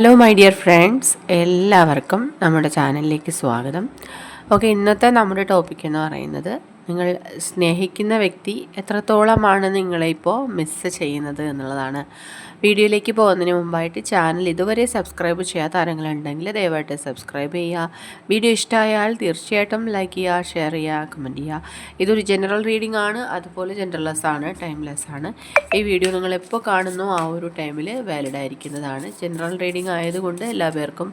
Hello my dear friends എല്ലാവർക്കും നമ്മുടെ ചാനലിലേക്ക് സ്വാഗതം. ഓക്കെ ഇന്നത്തെ നമ്മുടെ ടോപ്പിക് എന്ന് പറയുന്നത് നിങ്ങൾ സ്നേഹിക്കുന്ന വ്യക്തി എത്രത്തോളമാണ് നിങ്ങളെ ഇപ്പോൾ മിസ്സ് ചെയ്യുന്നത് എന്നുള്ളതാണ്. വീഡിയോയിലേക്ക് പോകുന്നതിന് മുമ്പായിട്ട് ചാനൽ ഇതുവരെ സബ്സ്ക്രൈബ് ചെയ്യാത്ത ആരെങ്കിലുണ്ടെങ്കിൽ ദയവായിട്ട് സബ്സ്ക്രൈബ് ചെയ്യുക. വീഡിയോ ഇഷ്ടമായാൽ തീർച്ചയായിട്ടും ലൈക്ക് ചെയ്യുക ഷെയർ ചെയ്യുക കമന്റ് ചെയ്യുക. ഇതൊരു ജനറൽ റീഡിംഗ് ആണ്. അതുപോലെ ജനറൽലെസ് ആണ് ടൈംലെസ് ആണ്. ഈ വീഡിയോ നിങ്ങൾ എപ്പോൾ കാണുന്നു ആ ഒരു ടൈമിൽ വാലിഡ് ആയിരിക്കുന്നതാണ്. ജനറൽ റീഡിംഗ് ആയതുകൊണ്ട് എല്ലാ പേർക്കും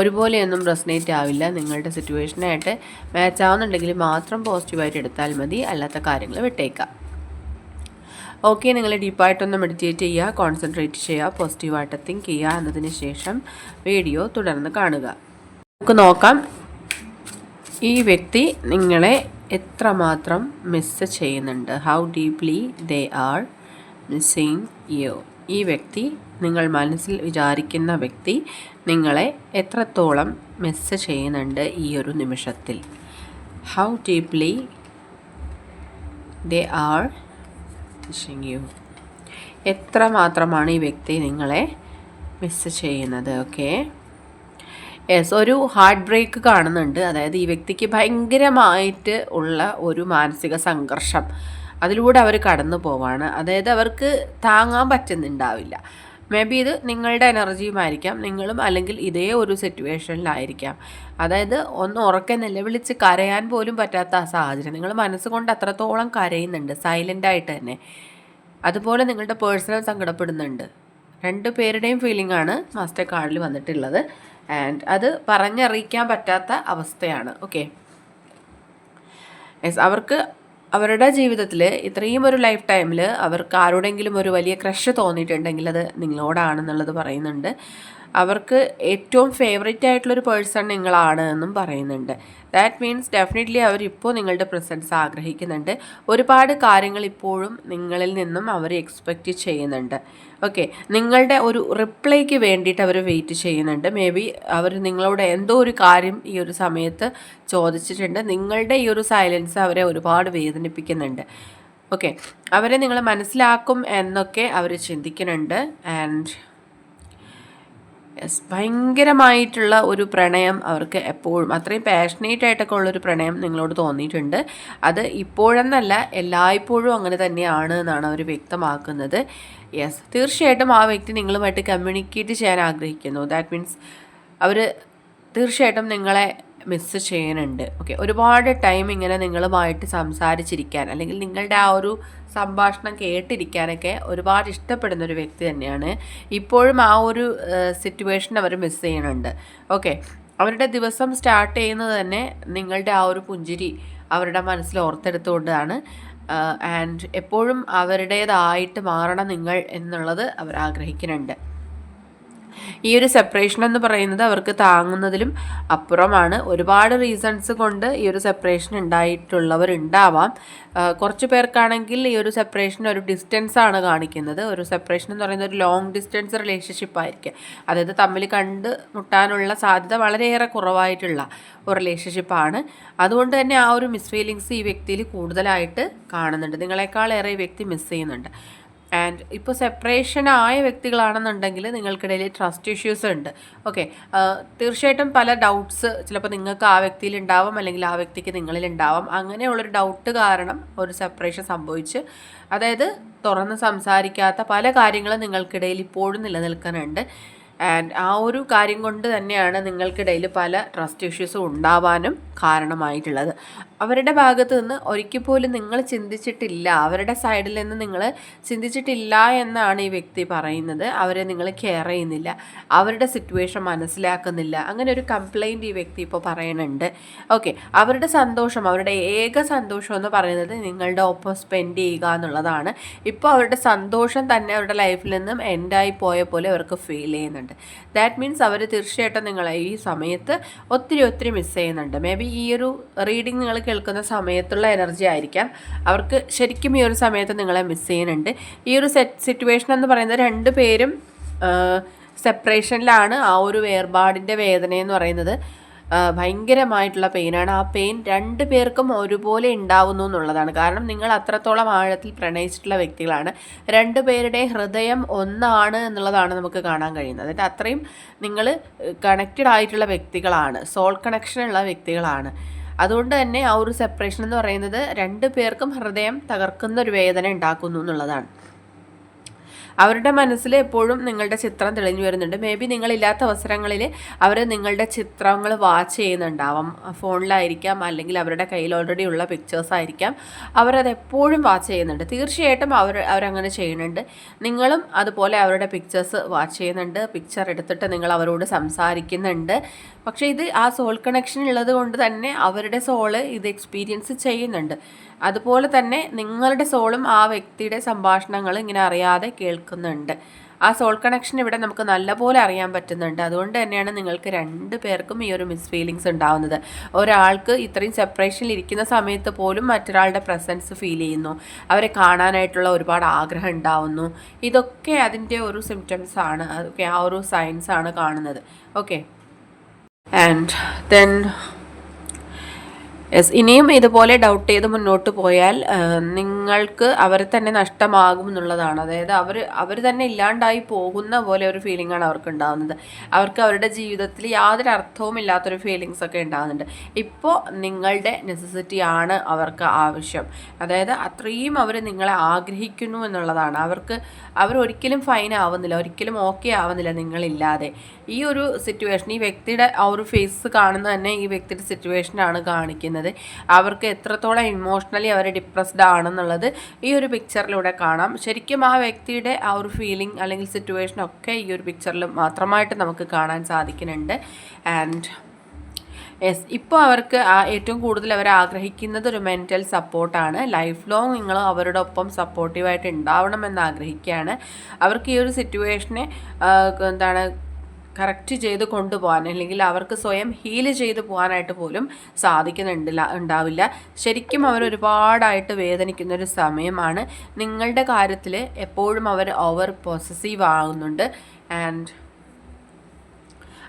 ഒരുപോലെയൊന്നും റെസനേറ്റ് ആവില്ല. നിങ്ങളുടെ സിറ്റുവേഷനായിട്ട് മാച്ച് ആവുന്നുണ്ടെങ്കിൽ മാത്രം പോസിറ്റീവായിട്ട് എടുത്താൽ മതി അല്ലാത്ത കാര്യങ്ങൾ വിട്ടേക്കാം. ഓക്കെ നിങ്ങൾ ഡീപ്പായിട്ടൊന്ന് മെഡിറ്റേറ്റ് ചെയ്യുക കോൺസെൻട്രേറ്റ് ചെയ്യുക പോസിറ്റീവായിട്ട് തിങ്ക് ചെയ്യുക എന്നതിന് ശേഷം വീഡിയോ തുടർന്ന് കാണുക. നമുക്ക് നോക്കാം ഈ വ്യക്തി നിങ്ങളെ എത്രമാത്രം മിസ് ചെയ്യുന്നുണ്ട്? How deeply they are missing you ഈ വ്യക്തി നിങ്ങൾ മനസ്സിൽ വിചാരിക്കുന്ന വ്യക്തി നിങ്ങളെ എത്രത്തോളം മിസ് ചെയ്യുന്നുണ്ട് ഈ ഒരു നിമിഷത്തിൽ? How deeply they are missing you എത്ര മാത്രമാണ് ഈ വ്യക്തി നിങ്ങളെ മിസ്സ് ചെയ്യുന്നത് ഓക്കെ യെസ് ഒരു ഹാർട്ട് ബ്രേക്ക് കാണുന്നുണ്ട്. അതായത് ഈ വ്യക്തിക്ക് ഭയങ്കരമായിട്ട് ഉള്ള ഒരു മാനസിക സംഘർഷം. അതിലൂടെ അവർ കടന്നു പോവാണ്. അതായത് അവർക്ക് താങ്ങാൻ പറ്റുന്നുണ്ടാവില്ല. മേ ബി ഇത് നിങ്ങളുടെ എനർജിയുമായിരിക്കാം നിങ്ങളും അല്ലെങ്കിൽ ഇതേ ഒരു സിറ്റുവേഷനിലായിരിക്കാം അതായത് ഒന്ന് ഉറക്കെ നിലവിളിച്ച് കരയാൻ പോലും പറ്റാത്ത ആ സാഹചര്യം. നിങ്ങൾ മനസ്സുകൊണ്ട് അത്രത്തോളം കരയുന്നുണ്ട്. സൈലന്റായിട്ട് തന്നെ. അതുപോലെ നിങ്ങളുടെ പേഴ്സണൽ സങ്കടപ്പെടുന്നുണ്ട്. രണ്ട് പേരുടെയും ഫീലിംഗ് ആണ് മാസ്റ്റർ കാർഡിൽ വന്നിട്ടുള്ളത്. ആൻഡ് അത് പറഞ്ഞറിയിക്കാൻ പറ്റാത്ത അവസ്ഥയാണ്. ഓക്കെ യെസ് അവർക്ക് അവരുടെ ജീവിതത്തിൽ ഇത്രയും ഒരു ലൈഫ് ടൈമിൽ അവർക്ക് ആരോടെങ്കിലും ഒരു വലിയ ക്രഷ് തോന്നിയിട്ടുണ്ടെങ്കിൽ അത് നിങ്ങളോടാണെന്നുള്ളത് പറയുന്നുണ്ട്. അവർക്ക് ഏറ്റവും ഫേവറേറ്റ് ആയിട്ടുള്ളൊരു പേഴ്സൺ നിങ്ങളാണ് എന്നും പറയുന്നുണ്ട്. ദാറ്റ് മീൻസ് ഡെഫിനറ്റ്ലി അവരിപ്പോൾ നിങ്ങളുടെ പ്രസൻസ് ആഗ്രഹിക്കുന്നുണ്ട്. ഒരുപാട് കാര്യങ്ങൾ ഇപ്പോഴും നിങ്ങളിൽ നിന്നും അവർ എക്സ്പെക്റ്റ് ചെയ്യുന്നുണ്ട്. ഓക്കെ നിങ്ങളുടെ ഒരു റിപ്ലൈക്ക് വേണ്ടിയിട്ട് അവർ വെയിറ്റ് ചെയ്യുന്നുണ്ട്. മേ ബി അവർ നിങ്ങളോട് എന്തോ ഒരു കാര്യം ഈ ഒരു സമയത്ത് ചോദിച്ചിട്ടുണ്ട്. നിങ്ങളുടെ ഈ ഒരു സൈലൻസ് അവരെ ഒരുപാട് വേദനിപ്പിക്കുന്നുണ്ട്. ഓക്കെ അവരെ നിങ്ങൾ മനസ്സിലാക്കും എന്നൊക്കെ അവർ ചിന്തിക്കുന്നുണ്ട്. ആൻഡ് ഭയങ്കരമായിട്ടുള്ള ഒരു പ്രണയം അവർക്ക് എപ്പോഴും അത്രയും പാഷനേറ്റ് ആയിട്ടൊക്കെ ഉള്ളൊരു പ്രണയം നിങ്ങളോട് തോന്നിയിട്ടുണ്ട്. അത് ഇപ്പോഴെന്നല്ല എല്ലായ്പ്പോഴും അങ്ങനെ തന്നെയാണ് എന്നാണ് അവർ വ്യക്തമാക്കുന്നത്. യെസ് തീർച്ചയായിട്ടും ആ വ്യക്തി നിങ്ങളുമായിട്ട് കമ്മ്യൂണിക്കേറ്റ് ചെയ്യാൻ ആഗ്രഹിക്കുന്നു. ദാറ്റ് മീൻസ് അവർ തീർച്ചയായിട്ടും നിങ്ങളെ മിസ്സ് ചെയ്യുന്നുണ്ട്. ഓക്കെ ഒരുപാട് ടൈം ഇങ്ങനെ നിങ്ങളുമായിട്ട് സംസാരിച്ചിരിക്കാൻ അല്ലെങ്കിൽ നിങ്ങളുടെ ആ ഒരു സംഭാഷണം കേട്ടിരിക്കാനൊക്കെ ഒരുപാട് ഇഷ്ടപ്പെടുന്ന ഒരു വ്യക്തി തന്നെയാണ്. ഇപ്പോഴും ആ ഒരു സിറ്റുവേഷൻ അവർ മിസ് ചെയ്യുന്നുണ്ട്. ഓക്കെ അവരുടെ ദിവസം സ്റ്റാർട്ട് ചെയ്യുന്നത് തന്നെ നിങ്ങളുടെ ആ ഒരു പുഞ്ചിരി അവരുടെ മനസ്സിൽ ഓർത്തെടുത്തുകൊണ്ടാണ്. ആൻഡ് എപ്പോഴും അവരുടേതായിട്ട് മാറണം നിങ്ങൾ എന്നുള്ളത് അവർ ആഗ്രഹിക്കുന്നുണ്ട്. ഈ ഒരു സെപ്പറേഷൻ എന്ന് പറയുന്നത് അവർക്ക് താങ്ങുന്നതിലും അപ്പുറമാണ്. ഒരുപാട് റീസൺസ് കൊണ്ട് ഈ ഒരു സെപ്പറേഷൻ ഉണ്ടായിട്ടുള്ളവരുണ്ടാവാം. കുറച്ച് പേർക്കാണെങ്കിൽ ഈ ഒരു സെപ്പറേഷൻ ഒരു ഡിസ്റ്റൻസ് ആണ് കാണിക്കുന്നത്. ഒരു സെപ്പറേഷൻ എന്ന് പറയുന്നത് ഒരു ലോങ് ഡിസ്റ്റൻസ് റിലേഷൻഷിപ്പ് ആയിരിക്കും. അതായത് തമ്മിൽ കണ്ട് മുട്ടാനുള്ള സാധ്യത വളരെയേറെ കുറവായിട്ടുള്ള ഒരു റിലേഷൻഷിപ്പാണ് അതുകൊണ്ട് തന്നെ ആ ഒരു മിസ് ഫീലിങ്സ് ഈ വ്യക്തിയിൽ കൂടുതലായിട്ട് കാണുന്നുണ്ട്. നിങ്ങളെക്കാളേറെ ഈ വ്യക്തി മിസ് ചെയ്യുന്നുണ്ട്. ആൻഡ് ഇപ്പോൾ സെപ്പറേഷൻ ആയ വ്യക്തികളാണെന്നുണ്ടെങ്കിൽ നിങ്ങൾക്കിടയിൽ ട്രസ്റ്റ് ഇഷ്യൂസ് ഉണ്ട്. ഓക്കെ തീർച്ചയായിട്ടും പല ഡൗട്ട്സ് ചിലപ്പോൾ നിങ്ങൾക്ക് ആ വ്യക്തിയിൽ ഉണ്ടാവാം അല്ലെങ്കിൽ ആ വ്യക്തിക്ക് നിങ്ങളിൽ ഉണ്ടാവാം. അങ്ങനെയുള്ളൊരു ഡൗട്ട് കാരണം ഒരു സെപ്പറേഷൻ സംഭവിച്ച് അതായത് തുറന്ന് സംസാരിക്കാത്ത പല കാര്യങ്ങളും നിങ്ങൾക്കിടയിൽ ഇപ്പോഴും നിലനിൽക്കുന്നുണ്ട്. ആൻഡ് ആ ഒരു കാര്യം കൊണ്ട് തന്നെയാണ് നിങ്ങൾക്കിടയിൽ പല ട്രസ്റ്റ് ഇഷ്യൂസും ഉണ്ടാവാനും കാരണമായിട്ടുള്ളത്. അവരുടെ ഭാഗത്തു നിന്ന് ഒരിക്കൽ പോലും നിങ്ങൾ ചിന്തിച്ചിട്ടില്ല. അവരുടെ സൈഡിൽ നിന്ന് നിങ്ങൾ ചിന്തിച്ചിട്ടില്ല എന്നാണ് ഈ വ്യക്തി പറയുന്നത്. അവരെ നിങ്ങൾ കെയർ ചെയ്യുന്നില്ല. അവരുടെ സിറ്റുവേഷൻ മനസ്സിലാക്കുന്നില്ല. അങ്ങനെ ഒരു കംപ്ലൈന്റ് ഈ വ്യക്തി ഇപ്പോൾ പറയുന്നുണ്ട് ഓക്കെ അവരുടെ സന്തോഷം അവരുടെ ഏക സന്തോഷം എന്ന് പറയുന്നത് നിങ്ങളുടെ ഒപ്പം സ്പെൻഡ് ചെയ്യുക എന്നുള്ളതാണ്. ഇപ്പോൾ അവരുടെ സന്തോഷം തന്നെ അവരുടെ ലൈഫിൽ നിന്നും എൻഡായി പോയ പോലെ അവർക്ക് ഫീൽ ചെയ്യുന്നുണ്ട്. ദാറ്റ് മീൻസ് അവർ തീർച്ചയായിട്ടും നിങ്ങളെ ഈ സമയത്ത് ഒത്തിരി ഒത്തിരി മിസ് ചെയ്യുന്നുണ്ട്. മേ ബി ഈ ഒരു റീഡിങ് നിങ്ങൾ കേൾക്കുന്ന സമയത്തുള്ള എനർജി ആയിരിക്കാം. അവർക്ക് ശരിക്കും ഈ ഒരു സമയത്ത് നിങ്ങളെ മിസ് ചെയ്യുന്നുണ്ട്. ഈ ഒരു സെറ്റ് സിറ്റുവേഷൻ എന്ന് പറയുന്നത് രണ്ട് പേരും സെപ്പറേഷനിലാണ് ആ ഒരു വേർപാടിന്റെ വേദന എന്ന് പറയുന്നത്. ഭയങ്കരമായിട്ടുള്ള പെയിനാണ് ആ പെയിൻ രണ്ട് പേർക്കും ഒരുപോലെ ഉണ്ടാവുന്നു എന്നുള്ളതാണ്. കാരണം നിങ്ങൾ അത്രത്തോളം ആഴത്തിൽ പ്രണയിച്ചിട്ടുള്ള വ്യക്തികളാണ്. രണ്ട് പേരുടെ ഹൃദയം ഒന്നാണ് എന്നുള്ളതാണ് നമുക്ക് കാണാൻ കഴിയുന്നത്. അതിന്റെ അത്രയും നിങ്ങൾ കണക്റ്റഡ് ആയിട്ടുള്ള വ്യക്തികളാണ്. സോൾ കണക്ഷൻ ഉള്ള വ്യക്തികളാണ്. അതുകൊണ്ട് തന്നെ ആ ഒരു സെപ്പറേഷൻ എന്ന് പറയുന്നത് രണ്ട് പേർക്കും ഹൃദയം തകർക്കുന്ന ഒരു വേദന ഉണ്ടാക്കുന്നു എന്നുള്ളതാണ്. അവരുടെ മനസ്സിൽ എപ്പോഴും നിങ്ങളുടെ ചിത്രം തെളിഞ്ഞു വരുന്നുണ്ട്. മേ ബി നിങ്ങളില്ലാത്ത അവസരങ്ങളിൽ അവർ നിങ്ങളുടെ ചിത്രങ്ങൾ വാച്ച് ചെയ്യുന്നുണ്ടാവാം. ഫോണിലായിരിക്കാം അല്ലെങ്കിൽ അവരുടെ കയ്യിൽ ഓൾറെഡി ഉള്ള പിക്ചേഴ്സ് ആയിരിക്കാം. അവരത് എപ്പോഴും വാച്ച് ചെയ്യുന്നുണ്ട്. തീർച്ചയായിട്ടും അവർ അവരങ്ങനെ ചെയ്യുന്നുണ്ട്. നിങ്ങളും അതുപോലെ അവരുടെ പിക്ചേഴ്സ് വാച്ച് ചെയ്യുന്നുണ്ട്. പിക്ചർ എടുത്തിട്ട് നിങ്ങൾ അവരോട് സംസാരിക്കുന്നുണ്ട്. പക്ഷേ ഇത് ആ സോൾ കണക്ഷൻ ഉള്ളത് കൊണ്ട് തന്നെ അവരുടെ സോൾ ഇത് എക്സ്പീരിയൻസ് ചെയ്യുന്നുണ്ട്. അതുപോലെ തന്നെ നിങ്ങളുടെ സോളും ആ വ്യക്തിയുടെ സംഭാഷണങ്ങൾ ഇങ്ങനെ അറിയാതെ കേൾക്കുന്നുണ്ട് ആ സോൾ കണക്ഷൻ ഇവിടെ നമുക്ക് നല്ലപോലെ അറിയാൻ പറ്റുന്നുണ്ട്. അതുകൊണ്ട് തന്നെയാണ് നിങ്ങൾക്ക് രണ്ട് പേർക്കും ഈ ഒരു മിസ് ഫീലിങ്സ് ഉണ്ടാവുന്നത്. ഒരാൾക്ക് ഇത്രയും സെപ്പറേഷനിൽ ഇരിക്കുന്ന സമയത്ത് പോലും മറ്റൊരാളുടെ പ്രസൻസ് ഫീൽ ചെയ്യുന്നു. അവരെ കാണാനായിട്ടുള്ള ഒരുപാട് ആഗ്രഹം ഉണ്ടാവുന്നു. ഇതൊക്കെ അതിന്റെ ഒരു സിംറ്റംസ് ആണ്. അതൊക്കെ ആ ഒരു സയൻസ് ആണ് കാണുന്നത്. ഓക്കെ ആൻഡ് ദെൻ യെസ് ഇനിയും ഇതുപോലെ ഡൗട്ട് ചെയ്ത് മുന്നോട്ട് പോയാൽ നിങ്ങൾക്ക് അവരെ തന്നെ നഷ്ടമാകും എന്നുള്ളതാണ്. അതായത് അവർ അവർ തന്നെ ഇല്ലാണ്ടായി പോകുന്ന പോലെ ഒരു ഫീലിംഗ് ആണ് അവർക്ക് ഉണ്ടാകുന്നത് അവർക്ക് അവരുടെ ജീവിതത്തിൽ യാതൊരു അർത്ഥവും ഇല്ലാത്തൊരു ഫീലിങ്സ് ഒക്കെ ഉണ്ടാകുന്നുണ്ട് ഇപ്പോൾ നിങ്ങളുടെ നെസസിറ്റി ആണ് അവർക്ക് ആവശ്യം. അതായത് അത്രയും അവർ നിങ്ങളെ ആഗ്രഹിക്കുന്നു എന്നുള്ളതാണ്. അവർക്ക് അവർ ഒരിക്കലും ഫൈൻ ആവുന്നില്ല ഒരിക്കലും ഓക്കെ ആവുന്നില്ല നിങ്ങളില്ലാതെ. ഈ ഒരു സിറ്റുവേഷൻ ഈ വ്യക്തിയുടെ ആ ഒരു ഫേസ് കാണുന്ന തന്നെ ഈ വ്യക്തിയുടെ സിറ്റുവേഷനാണ് കാണിക്കുന്നത്. അവർക്ക് എത്രത്തോളം ഇമോഷണലി അവർ ഡിപ്രസ്ഡ് ആണെന്നുള്ളത് ഈ ഒരു പിക്ചറിലൂടെ കാണാം. ശരിക്കും ആ വ്യക്തിയുടെ ആ ഒരു ഫീലിംഗ് അല്ലെങ്കിൽ സിറ്റുവേഷൻ ഒക്കെ ഈ ഒരു പിക്ചറിൽ മാത്രമായിട്ട് നമുക്ക് കാണാൻ സാധിക്കുന്നുണ്ട്. ആൻഡ് യെസ് ഇപ്പോൾ അവർക്ക് ഏറ്റവും കൂടുതൽ അവർ ആഗ്രഹിക്കുന്നത് ഒരു മെന്റൽ സപ്പോർട്ടാണ് ലൈഫ് ലോങ് നിങ്ങൾ അവരുടെ ഒപ്പം സപ്പോർട്ടീവായിട്ട് ഉണ്ടാവണമെന്ന് ആഗ്രഹിക്കുകയാണ്. അവർക്ക് ഈ ഒരു സിറ്റുവേഷനെ എന്താണ് കറക്റ്റ് ചെയ്ത് കൊണ്ടുപോകാൻ അല്ലെങ്കിൽ അവർക്ക് സ്വയം ഹീൽ ചെയ്ത് പോകാനായിട്ട് പോലും സാധിക്കുന്നുണ്ടില്ല ഉണ്ടാവില്ല. ശരിക്കും അവർ ഒരുപാടായിട്ട് വേദനിക്കുന്ന ഒരു സമയമാണ്. നിങ്ങളുടെ കാര്യത്തിൽ എപ്പോഴും അവർ ഓവർ പോസസീവ് ആകുന്നുണ്ട് ആൻഡ്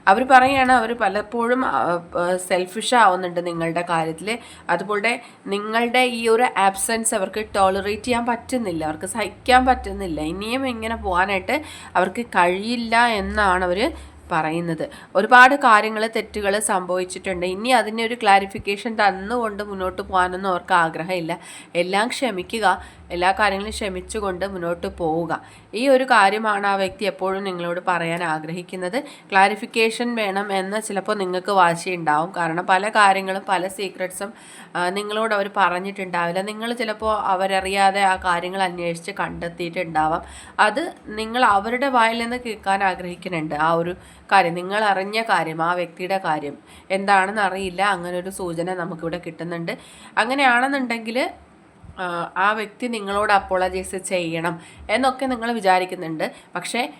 അവർ പറയുകയാണ് അവർ പലപ്പോഴും സെൽഫിഷ് ആവുന്നുണ്ട് നിങ്ങളുടെ കാര്യത്തിൽ. അതുപോലെ നിങ്ങളുടെ ഈ ഒരു ആബ്സെൻസ് അവർക്ക് ടോളറേറ്റ് ചെയ്യാൻ പറ്റുന്നില്ല അവർക്ക് സഹിക്കാൻ പറ്റുന്നില്ല. ഇനിയും ഇങ്ങനെ പോകാനായിട്ട് അവർക്ക് കഴിയില്ല എന്നാണ് അവർ പറയുന്നത്. ഒരുപാട് കാര്യങ്ങൾ തെറ്റുകൾ സംഭവിച്ചിട്ടുണ്ട്. ഇനി അതിനൊരു ക്ലാരിഫിക്കേഷൻ തന്നുകൊണ്ട് മുന്നോട്ട് പോകാനൊന്നും അവർക്ക് ആഗ്രഹമില്ല. എല്ലാം ക്ഷമിക്കുക. എല്ലാ കാര്യങ്ങളും ക്ഷമിച്ചുകൊണ്ട് മുന്നോട്ട് പോവുക. ഈ ഒരു കാര്യമാണ് ആ വ്യക്തി എപ്പോഴും നിങ്ങളോട് പറയാൻ ആഗ്രഹിക്കുന്നത്. ക്ലാരിഫിക്കേഷൻ വേണം എന്ന് ചിലപ്പോൾ നിങ്ങൾക്ക് വാശി ഉണ്ടാവും കാരണം പല കാര്യങ്ങളും പല സീക്രട്സും നിങ്ങളോട് അവർ പറഞ്ഞിട്ടുണ്ടാവില്ല. നിങ്ങൾ ചിലപ്പോൾ അവരറിയാതെ ആ കാര്യങ്ങൾ അന്വേഷിച്ച് കണ്ടെത്തിയിട്ടുണ്ടാവാം. അത് നിങ്ങൾ അവരുടെ വായിൽ നിന്ന് കേൾക്കാൻ ആഗ്രഹിക്കുന്നുണ്ട്. ആ ഒരു കാര്യം നിങ്ങൾ അറിഞ്ഞ കാര്യം ആ വ്യക്തിയുടെ കാര്യം. എന്താണെന്ന് അറിയില്ല. അങ്ങനെ ഒരു സൂചന നമുക്കിവിടെ കിട്ടുന്നുണ്ട്. അങ്ങനെയാണെന്നുണ്ടെങ്കിൽ ആ വ്യക്തി നിങ്ങളോട് അപ്പോളജൈസ് ചെയ്യണം എന്നൊക്കെ നിങ്ങൾ വിചാരിക്കുന്നുണ്ട്. പക്ഷേ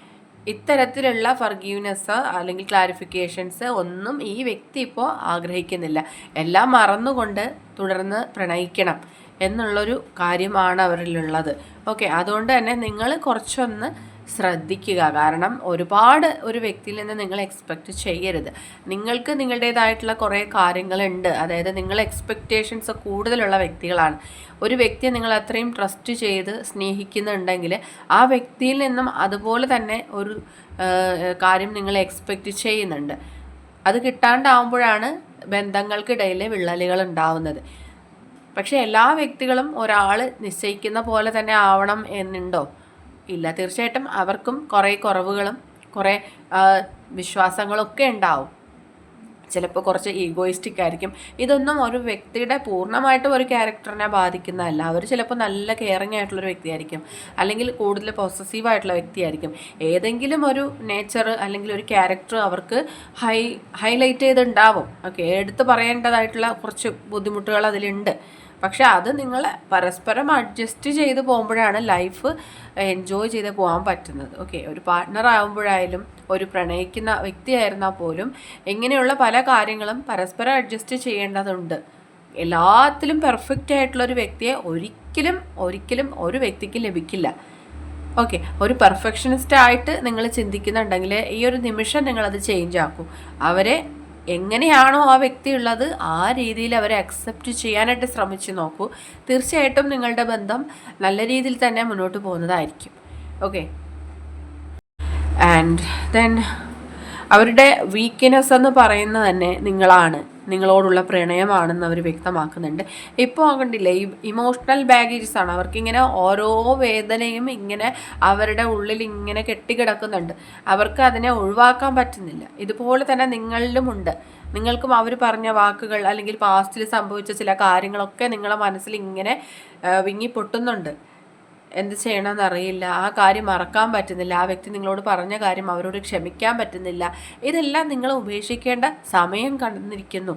ഇത്തരത്തിലുള്ള ഫർഗീവ്നെസ് അല്ലെങ്കിൽ ക്ലാരിഫിക്കേഷൻസ് ഒന്നും ഈ വ്യക്തി ഇപ്പോൾ ആഗ്രഹിക്കുന്നില്ല. എല്ലാം മറന്നുകൊണ്ട് തുടർന്ന് പ്രണയിക്കണം എന്നുള്ളൊരു കാര്യമാണ് അവരിലുള്ളത്. ഓക്കെ അതുകൊണ്ട് തന്നെ നിങ്ങൾ കുറച്ചൊന്ന് ശ്രദ്ധിക്കുക. കാരണം ഒരുപാട് ഒരു വ്യക്തിയിൽ നിന്ന് നിങ്ങൾ എക്സ്പെക്റ്റ് ചെയ്യരുത്. നിങ്ങൾക്ക് നിങ്ങളുടേതായിട്ടുള്ള കുറേ കാര്യങ്ങളുണ്ട്. അതായത് നിങ്ങൾ എക്സ്പെക്റ്റേഷൻസ് കൂടുതലുള്ള വ്യക്തികളാണ്. ഒരു വ്യക്തിയെ നിങ്ങൾ അത്രയും ട്രസ്റ്റ് ചെയ്ത് സ്നേഹിക്കുന്നുണ്ടെങ്കിൽ ആ വ്യക്തിയിൽ നിന്നും അതുപോലെ തന്നെ ഒരു കാര്യം നിങ്ങൾ എക്സ്പെക്റ്റ് ചെയ്യുന്നുണ്ട്. അത് കിട്ടാണ്ടാവുമ്പോഴാണ് ബന്ധങ്ങൾക്കിടയിൽ വിള്ളലുകൾ ഉണ്ടാവുന്നത്. പക്ഷേ എല്ലാ വ്യക്തികളും ഒരാൾ നിശ്ചയിക്കുന്ന പോലെ തന്നെ ആവണം എന്നുണ്ടോ? ഇല്ല. തീർച്ചയായിട്ടും അവർക്കും കുറേ കുറവുകളും കുറേ വിശ്വാസങ്ങളൊക്കെ ഉണ്ടാവും. ചിലപ്പോൾ കുറച്ച് ഈഗോയിസ്റ്റിക് ആയിരിക്കും. ഇതൊന്നും ഒരു വ്യക്തിയുടെ പൂർണമായിട്ടും ഒരു ക്യാരക്ടറിനെ ബാധിക്കുന്നതല്ല. അവർ ചിലപ്പോൾ നല്ല കെയറിങ് ആയിട്ടുള്ളൊരു വ്യക്തിയായിരിക്കും. അല്ലെങ്കിൽ കൂടുതൽ പോസസീവ് ആയിട്ടുള്ള വ്യക്തിയായിരിക്കും. ഏതെങ്കിലും ഒരു നേച്ചർ അല്ലെങ്കിൽ ഒരു ക്യാരക്ടർ അവർക്ക് ഹൈ ഹൈലൈറ്റ് ചെയ്തുണ്ടാവും. ഓക്കെ എടുത്ത് പറയേണ്ടതായിട്ടുള്ള കുറച്ച് ബുദ്ധിമുട്ടുകൾ അതിലുണ്ട്. പക്ഷെ അത് നിങ്ങൾ പരസ്പരം അഡ്ജസ്റ്റ് ചെയ്ത് പോകുമ്പോഴാണ് ലൈഫ് എൻജോയ് ചെയ്ത് പോകാൻ പറ്റുന്നത്. ഓക്കെ ഒരു പാർട്ട്ണർ ആകുമ്പോഴായാലും ഒരു പ്രണയിക്കുന്ന വ്യക്തിയായിരുന്നാൽ പോലും ഇങ്ങനെയുള്ള പല കാര്യങ്ങളും പരസ്പരം അഡ്ജസ്റ്റ് ചെയ്യേണ്ടതുണ്ട്. എല്ലാത്തിലും പെർഫെക്റ്റ് ആയിട്ടുള്ള ഒരു വ്യക്തിയെ ഒരിക്കലും ഒരിക്കലും ഒരു വ്യക്തിക്ക് ലഭിക്കില്ല. ഓക്കെ ഒരു പെർഫെക്ഷനിസ്റ്റ് ആയിട്ട് നിങ്ങൾ ചിന്തിക്കുന്നുണ്ടെങ്കിൽ ഈ ഒരു നിമിഷം നിങ്ങളത് ചേഞ്ച് ആക്കും. അവരെ എങ്ങനെയാണോ ആ വ്യക്തി ഉള്ളത് ആ രീതിയിൽ അവരെ അക്സെപ്റ്റ് ചെയ്യാനായിട്ട് ശ്രമിച്ചു നോക്കൂ. തീർച്ചയായിട്ടും നിങ്ങളുടെ ബന്ധം നല്ല രീതിയിൽ തന്നെ മുന്നോട്ട് പോകുന്നതായിരിക്കും. ഓക്കെ ആൻഡ് ദെൻ അവരുടെ വീക്ക്നെസ് എന്ന് പറയുന്നത് തന്നെ നിങ്ങളാണ്. നിങ്ങളോടുള്ള പ്രണയമാണെന്ന് അവർ വ്യക്തമാക്കുന്നുണ്ട്. ഇപ്പോൾ ആകണ്ടില്ല ഈ ഇമോഷണൽ ബാഗേജസ് ആണ്. അവർക്കിങ്ങനെ ഓരോ വേദനയും ഇങ്ങനെ അവരുടെ ഉള്ളിൽ ഇങ്ങനെ കെട്ടിക്കിടക്കുന്നുണ്ട്. അവർക്ക് അതിനെ ഒഴിവാക്കാൻ പറ്റുന്നില്ല. ഇതുപോലെ തന്നെ നിങ്ങളിലും ഉണ്ട്. നിങ്ങൾക്കും അവർ പറഞ്ഞ വാക്കുകൾ അല്ലെങ്കിൽ പാസ്റ്റിൽ സംഭവിച്ച ചില കാര്യങ്ങളൊക്കെ നിങ്ങളെ മനസ്സിൽ ഇങ്ങനെ വിങ്ങി പൊട്ടുന്നുണ്ട്. എന്ത് ചെയ്യണമെന്ന് അറിയില്ല. ആ കാര്യം മറക്കാൻ പറ്റുന്നില്ല. ആ വ്യക്തി നിങ്ങളോട് പറഞ്ഞ കാര്യം അവരോട് ക്ഷമിക്കാൻ പറ്റുന്നില്ല. ഇതെല്ലാം നിങ്ങൾ ഉപേക്ഷിക്കേണ്ട സമയം കണ്ടിരിക്കുന്നു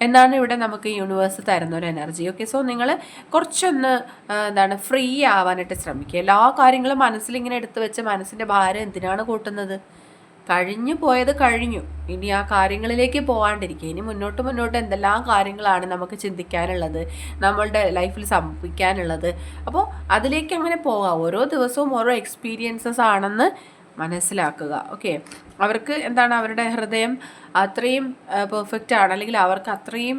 എന്നാണ് ഇവിടെ നമുക്ക് യൂണിവേഴ്സ് തരുന്ന ഒരു എനർജി ഓക്കെ സോ നിങ്ങൾ കുറച്ചൊന്ന് എന്താണ് ഫ്രീ ആവാനായിട്ട് ശ്രമിക്കുക. എല്ലാ കാര്യങ്ങളും മനസ്സിലിങ്ങനെ എടുത്തു വെച്ച് മനസ്സിന്റെ ഭാരം എന്തിനാണ് കൂട്ടുന്നത്? കഴിഞ്ഞു പോയത് കഴിഞ്ഞു. ഇനി ആ കാര്യങ്ങളിലേക്ക് പോകാണ്ടിരിക്കുക ഇനി മുന്നോട്ട് മുന്നോട്ട് എന്തെല്ലാം കാര്യങ്ങളാണ് നമുക്ക് ചിന്തിക്കാനുള്ളത് നമ്മളുടെ ലൈഫിൽ സംഭവിക്കാനുള്ളത്. അപ്പോൾ അതിലേക്ക് അങ്ങനെ പോകാം. ഓരോ ദിവസവും ഓരോ എക്സ്പീരിയൻസസ് ആണെന്ന് മനസ്സിലാക്കുക. ഓക്കെ അവർക്ക് എന്താണ് അവരുടെ ഹൃദയം അത്രയും പെർഫെക്റ്റ് ആണ്. അല്ലെങ്കിൽ അവർക്ക് അത്രയും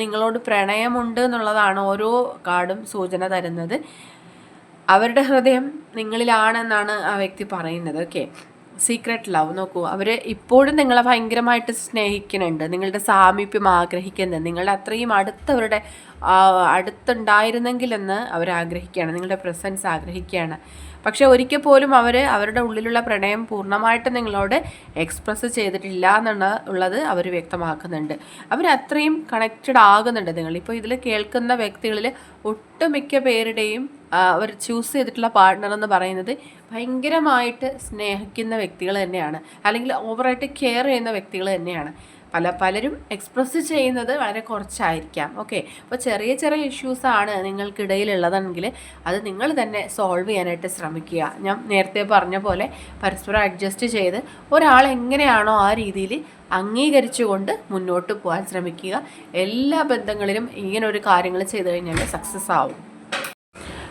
നിങ്ങളോട് പ്രണയമുണ്ട് എന്നുള്ളതാണ് ഓരോ കാർഡും സൂചന തരുന്നത്. അവരുടെ ഹൃദയം നിങ്ങളിലാണെന്നാണ് ആ വ്യക്തി പറയുന്നത്. ഓക്കെ സീക്രട്ട് ലവ് നോക്കൂ. അവർ ഇപ്പോഴും നിങ്ങളെ ഭയങ്കരമായിട്ട് സ്നേഹിക്കുന്നുണ്ട്. നിങ്ങളുടെ സാമീപ്യം ആഗ്രഹിക്കുന്നത് നിങ്ങളുടെ അത്രയും അടുത്തവരുടെ അടുത്തുണ്ടായിരുന്നെങ്കിലെന്ന് അവർ ആഗ്രഹിക്കുകയാണ് നിങ്ങളുടെ പ്രസൻസ് ആഗ്രഹിക്കുകയാണ്. പക്ഷേ ഒരിക്കൽ പോലും അവർ അവരുടെ ഉള്ളിലുള്ള പ്രണയം പൂർണമായിട്ട് നിങ്ങളോട് എക്സ്പ്രസ് ചെയ്തിട്ടില്ല എന്നുള്ള ഉള്ളത് അവർ വ്യക്തമാക്കുന്നുണ്ട്. അവർ അത്രയും കണക്റ്റഡ് ആകുന്നുണ്ട് നിങ്ങൾ ഇപ്പോൾ ഇതിൽ കേൾക്കുന്ന വ്യക്തികളിൽ ഒട്ടുമിക്ക പേരുടെയും അവർ ചൂസ് ചെയ്തിട്ടുള്ള പാർട്ട്ണർ എന്ന് പറയുന്നത് ഭയങ്കരമായിട്ട് സ്നേഹിക്കുന്ന വ്യക്തികൾ തന്നെയാണ്. അല്ലെങ്കിൽ ഓവറായിട്ട് കെയർ ചെയ്യുന്ന വ്യക്തികൾ തന്നെയാണ്. പല പലരും എക്സ്പ്രസ് ചെയ്യുന്നത് വളരെ കുറച്ചായിരിക്കാം. ഓക്കെ അപ്പോൾ ചെറിയ ചെറിയ ഇഷ്യൂസാണ് നിങ്ങൾക്കിടയിലുള്ളതെങ്കിൽ അത് നിങ്ങൾ തന്നെ സോൾവ് ചെയ്യാനായിട്ട് ശ്രമിക്കുക. ഞാൻ നേരത്തെ പറഞ്ഞ പോലെ പരസ്പരം അഡ്ജസ്റ്റ് ചെയ്ത് ഒരാൾ എങ്ങനെയാണോ ആ രീതിയിൽ അംഗീകരിച്ചുകൊണ്ട് മുന്നോട്ട് പോകാൻ ശ്രമിക്കുക. എല്ലാ ബന്ധങ്ങളിലും ഇങ്ങനെ ഒരു കാര്യങ്ങൾ ചെയ്തു കഴിഞ്ഞാൽ സക്സസ് ആവും.